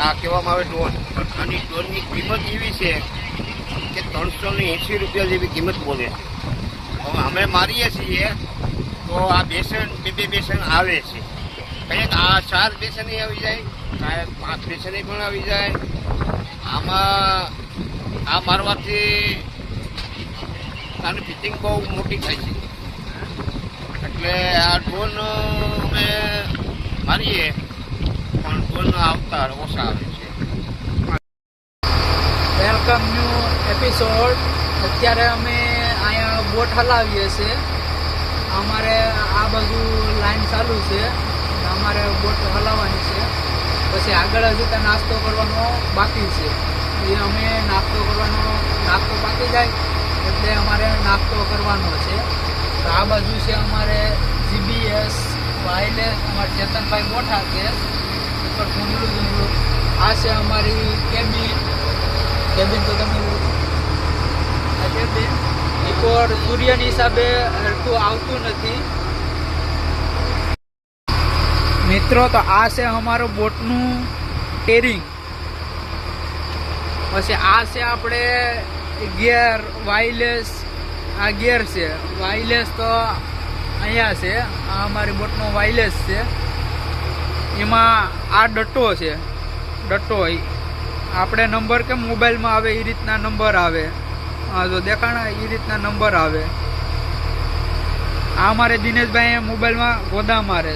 આ કહેવામાં આવે ડોન. આની ડોનની કિંમત એવી છે કે ત્રણસો ને એંસી રૂપિયા જેવી કિંમત બોલે. હવે અમે મારીએ છીએ, તો આ બેસન, બે બે બેસન આવે છે. કંઈક આ ચાર બેસન આવી જાય, કાંઈક પાંચ બેસને પણ આવી જાય. આમાં, આ મારવાથી આની ફિટિંગ બહુ મોટી થાય છે. એટલે આ ડ્રોન અમે મારીએ. પણ અવતાર ઓછા છે. વેલકમ ન્યૂ એપિસોડ અત્યારે અમે અહીંયા બોટ હલાવીએ છીએ. અમારે આ બાજુ લાઈન ચાલુ છે. અમારે બોટ હલાવવાની છે. પછી આગળ હજુ ત્યાં નાસ્તો કરવાનો બાકી છે. એ અમે નાસ્તો કરવાનો, નાસ્તો બાકી જાય એટલે અમારે નાસ્તો કરવાનો છે. તો આ બાજુ છે અમારે જીબીએસ વાયલેસ, અમારે ચેતનભાઈ મોઠા છે. ઉપર ડુંગળું ડુંગળું આ છે અમારી કેબિન કેબિન તો તમે આ સૂર્યની હિસાબે હરખું આવતું નથી. મિત્રો, તો આ છે અમારું બોટનું ટેરિંગ. પછી આ છે આપણે ગિયર વાયરલેસ આ ગિયર છે. વાયરલેસ તો અહીંયા છે. આ અમારી બોટનો વાયરલેસ છે. એમાં આ ડટ્ટો છે. ડટ્ટો આપણે નંબર કેમ મોબાઈલમાં આવે એ રીતના નંબર આવે. હા જો દેખાણા, એ રીતના નંબર આવે. આ અમારે દિનેશભાઈ મોબાઈલમાં ગોદા મારે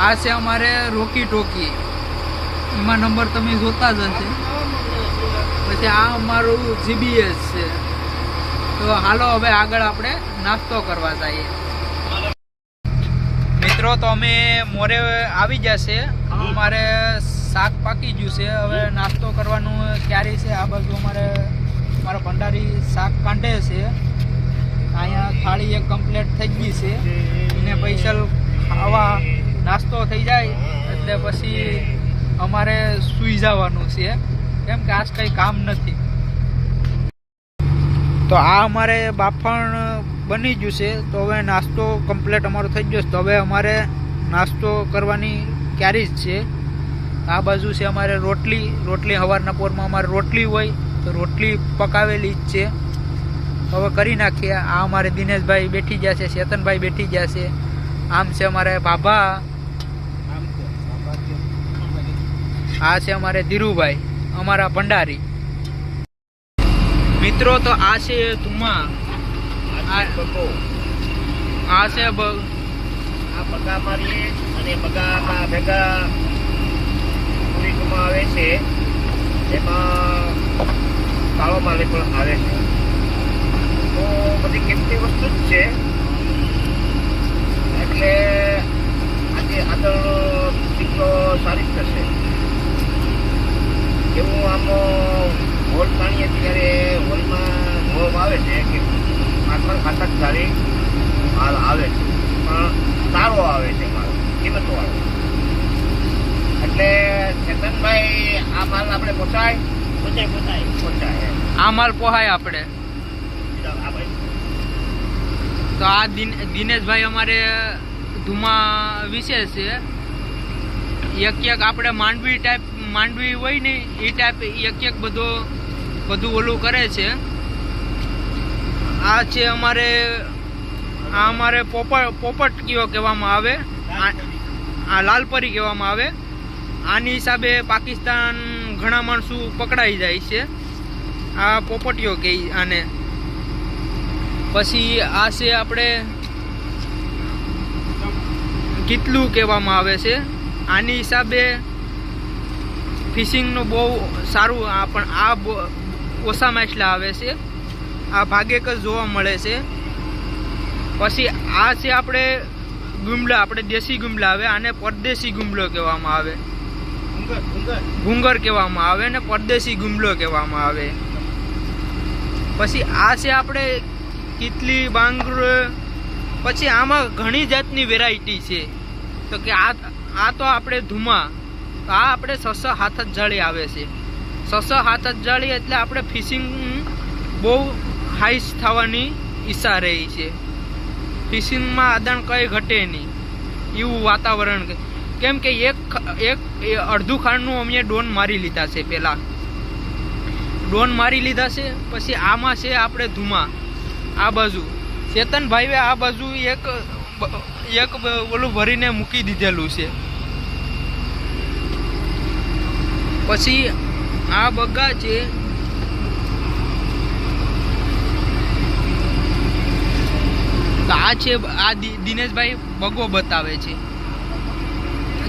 આ છે અમારે રોકી ટોકી. એમાં નંબર તમે જોતા જ હશે. પછી આ અમારું જીબીએસ છે. તો હાલો હવે આગળ આપણે નાસ્તો કરવા જઈએ. મિત્રો તો અમે મોરે આવી જશે. અમારે શાક પાકી ગયું છે. હવે નાસ્તો કરવાનું ક્યારે છે? આ બાજુ અમારે મારા ભંડારી શાક કાંઢે છે. અહીંયા થાળી એક કમ્પ્લીટ થઈ ગઈ છે. એને પૈસા ખાવા નાસ્તો થઈ જાય એટલે પછી અમારે સૂઈ જવાનું છે. કેમ કે આજ કંઈ કામ નથી. તો આ અમારે બાફણ બની ગયું છે તો હવે નાસ્તો કમ્પ્લીટ અમારો થઈ ગયો છે. તો હવે અમારે નાસ્તો કરવાની ક્યારે જ છે. આ બાજુ છે અમારે રોટલી. રોટલી સવારના પોરમાં અમારે રોટલી હોય તો રોટલી પકાવેલી જ છે. હવે કરી નાખીએ. આ અમારે દિનેશભાઈ બેઠી ગયા છે ચેતનભાઈ બેઠી ગયા છે. આમ છે અમારે ભાભા આ છે અમારે ધીરુભાઈ અમારા ભંડારી. મિત્રો તો આ છે ધુમા આ છે બગ. આ બગા મારીએ અને બગા ભેગા ટુરિઝમમાં આવે છે. એમાં કાળો માલે પણ આવે છે. તો બધી કિંમતી વસ્તુ જ છે. એટલે આજે આગળ ચિત્રો સારી જ થશે એવું આમ હોલ પાણીએ ત્યારે હોલમાં હોલ આવે છે કે ખાતક સારી માલ આવે છે. પણ સારો આવે છે માલ. કિંમતવાળો આવે એટલે ચેતનભાઈ આ માલ આપણે પહોંચાય પહોંચાય પહોંચાય પહોંચાય આ માલ પોહાય આપણે. તો આ દિન દિનેશભાઈ અમારે ધુમા વિશે છે. એક એક આપણે માંડવી ટાઈપ માંડવી હોય ને એ ટાઈપ એક એક બધો બધું ઓલું કરે છે. આ છે અમારે આ અમારે પોપટ પોપટ કયો કહેવામાં આવે? આ લાલપરી કહેવામાં આવે. આની હિસાબે પાકિસ્તાન ઘણા માણસો પકડાઈ જાય છે. આ પોપટીઓ કહે આને. પછી આ છે આપણે કેટલું કહેવામાં આવે છે. આની હિસાબે ફિશિંગનું બહુ સારું આ પણ આ ઓછા માછલા આવે છે. આ ભાગેક જ જોવા મળે છે. પછી આ છે આપણે ગુમલા આપણે દેશી ગુમલા આવે આને પરદેશી ગુમલો કહેવામાં આવે. ઉંગર કહેવામાં આવે ને પરદેશી ગુમલો કહેવામાં આવે. પછી આ છે આપણે કિતલી બાંગર પછી આમાં ઘણી જાતની વેરાયટી છે. તો કે આ આ તો આપણે ધુમા તો આ આપણે છસો હાથ જ જાળી આવે છે. છસો હાથ જ જાળી એટલે આપણે ફિશિંગ બહુ હાઈસ થવાની ઈચ્છા રહી છે. ફિશિંગમાં આદાન કંઈ ઘટે નહીં. એવું વાતાવરણ કેમ કે એક એક અડધું ખાંડનું અમે ડોન મારી લીધા છે પહેલાં. ડોન મારી લીધા છે, પછી આમાં છે આપણે ધુમા, આ બાજુ. ચેતનભાઈએ આ બાજુ એક એક ઓલું ભરીને મૂકી દીધેલું છે. પછી આ બગા છે તો આ છે આ દિનેશભાઈ બગો બતાવે છે.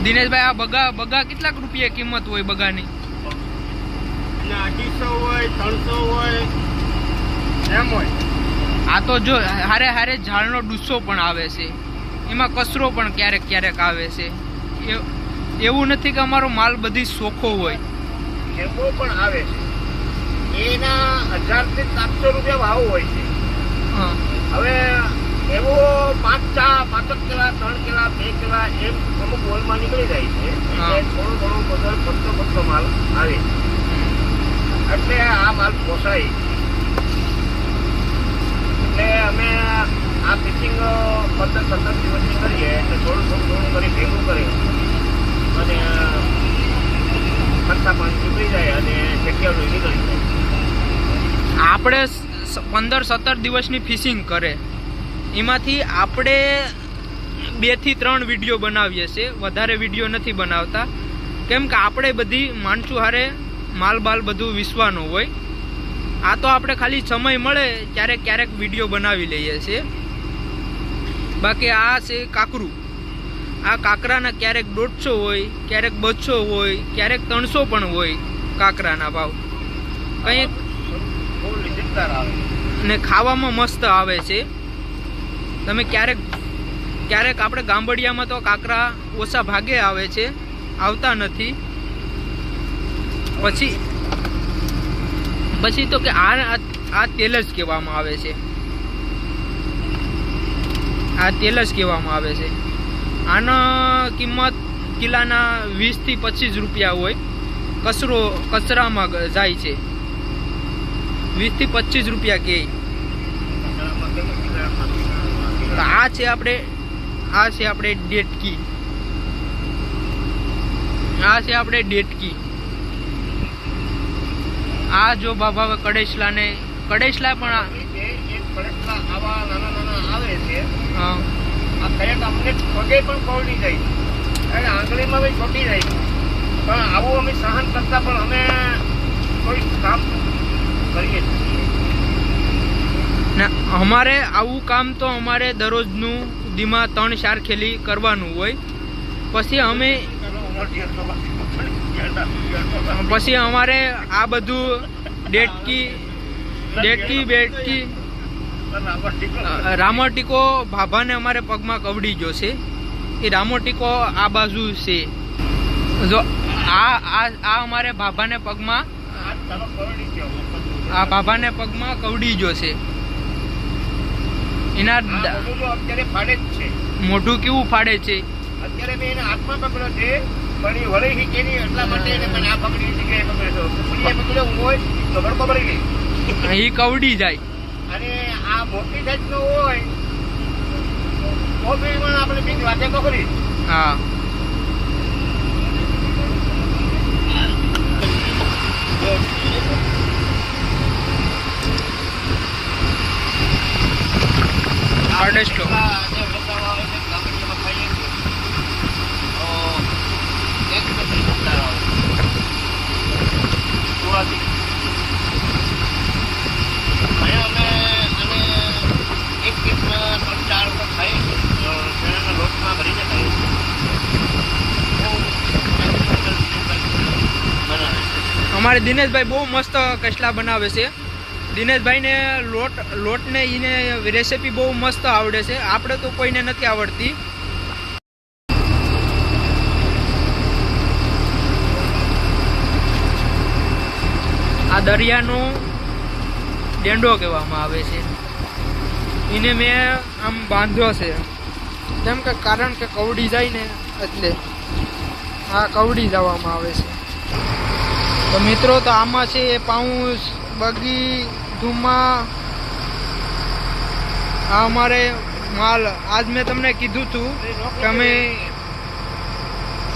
દિનેશભાઈ આ બગા બગા કેટલાક રૂપિયા કિંમત હોય બગાની? અઢીસો હોય ત્રણસો હોય એમ હોય. આ તો જો હારે હારે ઝાડનો ડુસ્સો પણ આવે છે. એમાં કચરો પણ ક્યારેક ક્યારેક આવે છે. એ- એવું નથી કે અમારો માલ બધી સોખો હોય. એવો પણ આવે છે. એના હજારથી સાતસો રૂપિયા ભાવ હોય છે. હવે એવો પાંચ ચા પાંચક કિલા ત્રણ કિલા બે કિલા એમ અમુક હોલમાં નીકળી જાય છે. એટલે થોડો ઘણો બધો પડતો પડતો માલ આવે. એટલે આ માલ પોસાય. એટલે અમે આ ફિશિંગ પંદર સત્તર દિવસની કરીએ એટલે થોડું થોડું થોડું કરી ભેગું કરીએ. અને ખર્ચા પાણી નીકળી જાય અને જગ્યાઓ નીકળી જાય. આપણે પંદર સત્તર દિવસની ફિશિંગ કરે. એમાંથી આપણે બેથી ત્રણ વીડિયો બનાવીએ છીએ. વધારે વીડિયો નથી બનાવતા. કેમ કે આપણે બધી માણસું હારે માલ બાલ બધું વિસવાનું હોય. આ તો આપણે ખાલી સમય મળે ક્યારેક ક્યારેક વીડિયો બનાવી લઈએ છીએ. બાકી આ છે કાકરું. આ કાકરાના ક્યારેક દોઢસો હોય ક્યારેક બસો હોય ક્યારેક ત્રણસો પણ હોય કાકરાના ભાવ. કંઈક ને ખાવામાં મસ્ત આવે છે. તમે ક્યારેક ક્યારેક આપણે ગામબડિયામાં તો કાંકરા ઓછા ભાગે આવે છે, આવતા નથી. પછી પછી તો કે આ આ- તેલ જ કહેવામાં આવે છે. આ તેલ જ કહેવામાં આવે છે. આના કિંમત કિલ્લાના વીસથી પચીસ રૂપિયા હોય. કચરો કચરામાં જાય છે. વીસથી પચીસ રૂપિયા કહે તો આ છે આપણે આ છે આપણે ડેટકી આ છે આપણે ડેટકી આ જો બાબા કડેશલા ને કડેશલા પણ આવા નાના નાના આવે છે. હા, આ કયાક અમને પગે પણ પવડી જાય અને આંગળીમાં બી છોટી જાય છે પણ આવું અમે સહન કરતા પણ અમે કોઈ કામ કરીએ છીએ ને અમારે આવું કામ તો અમારે દરરોજનું દીમાં ત્રણ ચાર ખેલી કરવાનું હોય. પછી અમે પછી અમારે આ બધું ડેટકી ડેટકી, બેટકી રામો ટીકો ભાભાને અમારે પગમાં કવડી ગયો છે. એ રામો ટીકો આ બાજુ છે. જો આ આ આ અમારે ભાભાને પગમાં, આ ભાભાને પગમાં કવડી ગયો છે. એના અત્યારે ફાડે જ છે. મોઢું કેવું ફાડે છે? અત્યારે મેં એને હાથમાં પકડ્યો છે પણ એ વળી નહીં એટલા માટે એને મને આ પકડી કે પકડ્યો પુલીએ પકડ્યો હોય તો ગડકો પડી ગઈ એ કવડી જાય. અને આ મોટી સાઈઝ નો હોય તો બી પણ આપણે બીજી વાતે પકડી હા. અઢીસો. અમારે દિનેશભાઈ બહુ મસ્ત કસલા બનાવે છે. દિનેશભાઈને લોટ, લોટને એને રેસીપી બહુ મસ્ત આવડે છે. આપણે તો કોઈને નથી આવડતી. આ દરિયાનો ડેંડો કહેવામાં આવે છે. એને મેં આમ બાંધ્યો છે. કેમ કે કારણ કે કવડી જાય ને એટલે આ કવડી જવામાં આવે છે. તો મિત્રો, તો આમાં છે પાઉસ, બગી ધુમા આ અમારે માલ આજ મેં તમને કીધું હતું કે અમે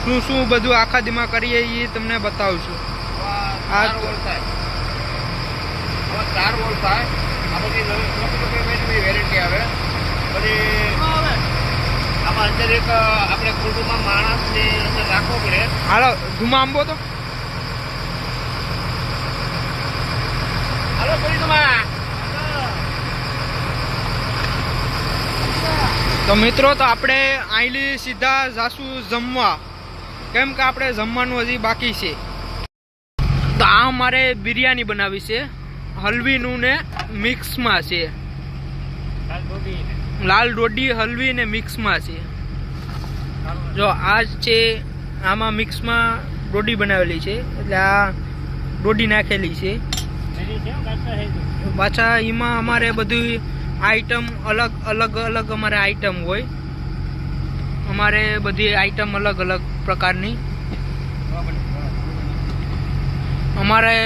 શું શું બધું આખા દીમાં કરીએ એ તમને બતાવશું. આ ચાર વોલ્ટ થાય. આ બધી નવી વેરાયટી આવે. પછી આમાં અંદર એક આપણે કુટુંબમાં માણસને અંદર રાખવો પડે. હાલો ધુમા આંબો તો હાલો કુટુંબમાં તો મિત્રો, તો આપણે આઈલી સીધા જાશું જમવા. કેમ કે આપણે જમવાનું હજી બાકી છે. તો આ મારે બિરયાની બનાવી છે. હલવીનું ને મિક્સમાં છે. લાલ ડોડી, હલવી ને મિક્સમાં છે. જો આ છે આમાં મિક્સમાં ડોડી બનાવેલી છે. એટલે આ ડોડી નાખેલી છે. પાછા એમાં અમારે બધી આઈટમ અલગ અલગ અલગ અમારે આઈટમ હોય. અમારે બધી આઈટમ અલગ અલગ પ્રકારની. અમારે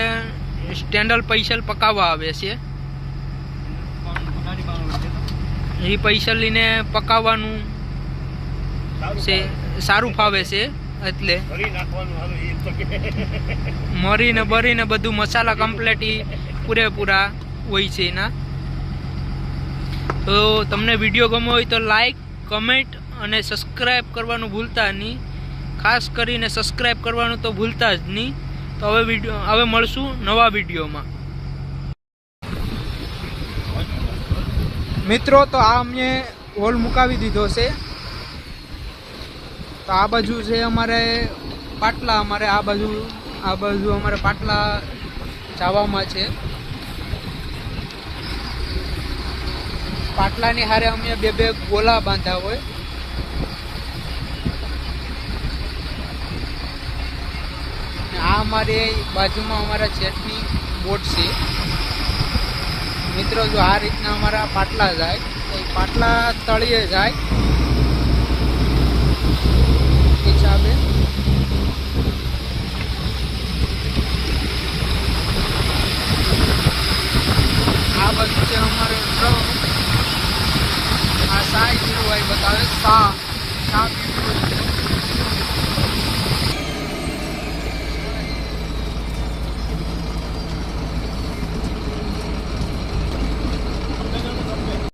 સ્ટેન્ડલ પૈસલ પકાવવા આવે છે. એ પૈસલ લઈને પકાવવાનું છે સારું ફાવે છે એટલે. મરીને બરીને બધું મસાલા કમ્પ્લેટ પૂરેપૂરા હોય છે એના. તો તમને વીડિયો ગમ્યો હોય તો લાઈક કમેન્ટ અને સબસ્ક્રાઈબ કરવાનું ભૂલતા નહીં. ખાસ કરીને સબસ્ક્રાઈબ કરવાનું તો ભૂલતા જ નહીં. તો હવે વીડિયો હવે મળશું નવા વિડીયોમાં. મિત્રો, તો આ અમને હોલ મુકાવી દીધો છે. તો આ બાજુ છે અમારે પાટલા, અમારે આ બાજુ આ બાજુ અમારે પાટલા જવામાં છે. પાટલાની હારે અમે બે બે ગોલા બાંધ્યા હોય. આ અમારે બાજુમાં અમારા જેટની બોટ છે. મિત્રો, જો આ રીતના અમારા પાટલા જાય, તો પાટલા તળિયે જાય.